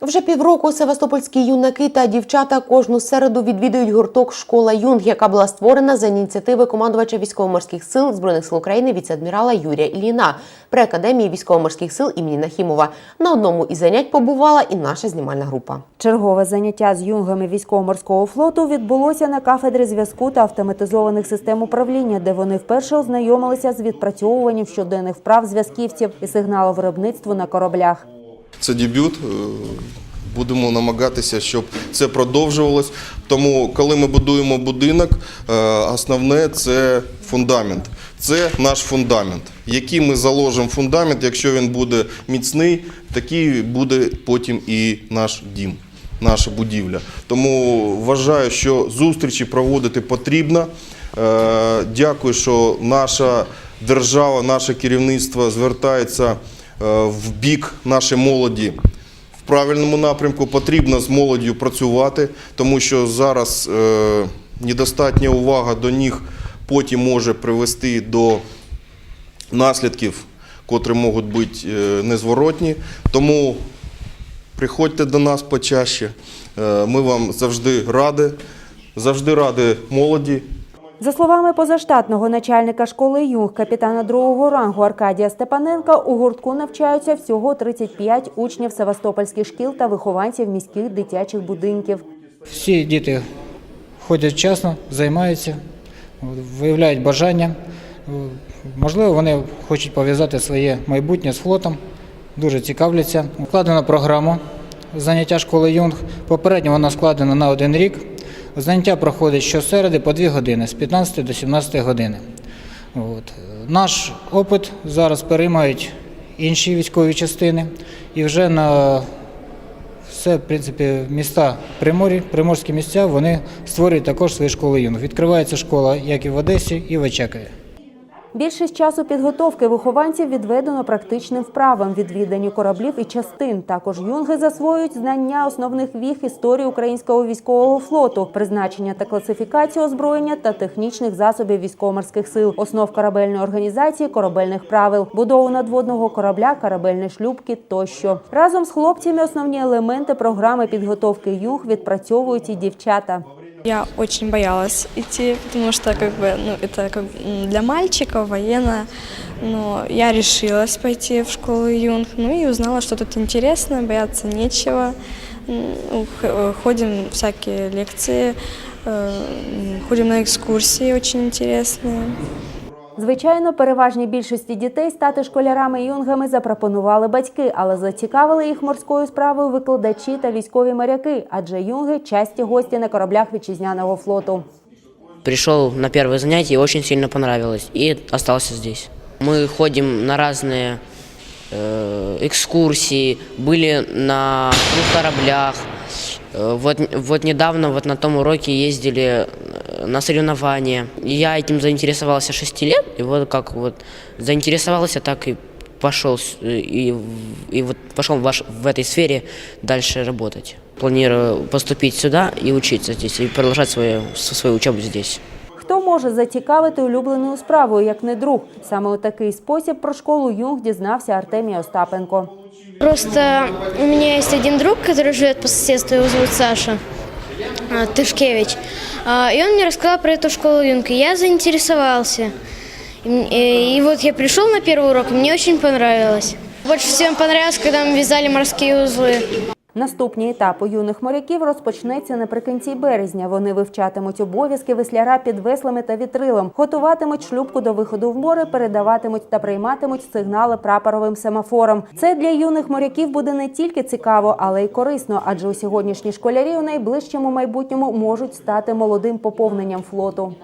Вже півроку севастопольські юнаки та дівчата кожну середу відвідують гурток Школа Юнг, яка була створена за ініціативи командувача військово-морських сил збройних сил України віце-адмірала Юрія Ілліна при академії військово-морських сил імені Нахімова. На одному із занять побувала і наша знімальна група. Чергове заняття з юнгами військово-морського флоту відбулося на кафедрі зв'язку та автоматизованих систем управління, де вони вперше ознайомилися з відпрацьовуванням щоденних вправ зв'язківців і сигналовиробництву на кораблях. Це дебют. е, Будемо намагатися, щоб це продовжувалось. Тому, коли ми будуємо будинок, е, основне це фундамент. Це наш фундамент. Який ми заложимо фундамент, якщо він буде міцний, такий буде потім і наш дім, наша будівля. Тому вважаю, що зустрічі проводити потрібно. Е, Дякую, що наша держава, наше керівництво звертається в бік нашої молоді в правильному напрямку. Потрібно з молоддю працювати, тому що зараз е, недостатня увага до них потім може привести до наслідків, котрі можуть бути е, незворотні. Тому приходьте до нас почаще. Е, Ми вам завжди раді, завжди раді молоді. За словами позаштатного начальника школи юнг капітана другого рангу Аркадія Степаненка, у гуртку навчаються всього 35 учнів севастопольських шкіл та вихованців міських дитячих будинків. Всі діти ходять вчасно, займаються, виявляють бажання. Можливо, вони хочуть пов'язати своє майбутнє з флотом, дуже цікавляться. Вкладена програма заняття школи Юнг. Попередньо вона складена на один рік. Заняття проходить щосереди по 2 години з 15 до 17 години. От. Наш опит зараз переймають інші військові частини і вже на все, в принципі, міста Приморі, приморські місця, вони створюють також свої школи юнг. Відкривається школа як і в Одесі, і в Очакові. Більшість часу підготовки вихованців відведено практичним вправам, відвіданню кораблів і частин. Також юнги засвоюють знання основних віх історії українського військового флоту, призначення та класифікацію озброєння та технічних засобів військово-морських сил, основ корабельної організації, корабельних правил, будову надводного корабля, корабельні шлюпки тощо. Разом з хлопцями основні елементи програми підготовки юг відпрацьовують і дівчата. Я очень боялась идти, потому что как бы, ну, это как м, для мальчиков военно. Но я решилась пойти в школу юнг, ну и узнала, что тут интересно, бояться нечего. М, ну, х- э, Ходим в всякие лекции, э, м, ходим на экскурсии очень интересные. Звичайно, переважній більшості дітей стати школярами юнгами запропонували батьки, але зацікавили їх морською справою викладачі та військові моряки, адже юнги часті гості на кораблях вітчизняного флоту. Пришел на первое занятие и очень сильно понравилось. И остался здесь. Мы ходим на разные э, экскурсии, были на двух кораблях. Э, вот, вот недавно вот на том уроке ездили э, на соревнования. И Я этим заинтересовался 6 лет, и вот как вот заинтересовался, так и пошел с- и, в- и вот пошел в, ваш, в этой сфере дальше работать. Планирую поступить сюда и учиться здесь, и продолжать свою, свою учебу здесь. Хто може зацікавити улюбленою справою, як не друг? Саме у такий спосіб про школу юнг дізнався Артемій Остапенко. Просто у меня есть один друг, который живет по соседству, его зовут Саша а, Тышкевич. А, И он мне рассказал про эту школу юнг, и я заинтересовался. И м- И и вот я пришел на первый урок, и мне очень понравилось. Больше всего понравилось, когда мы вязали морские узлы. Наступні етапи юних моряків розпочнеться наприкінці березня. Вони вивчатимуть обов'язки весляра під веслами та вітрилом, готуватимуть шлюпку до виходу в море, передаватимуть та прийматимуть сигнали прапоровим семафором. Це для юних моряків буде не тільки цікаво, але й корисно, адже у сьогоднішні школярі у найближчому майбутньому можуть стати молодим поповненням флоту.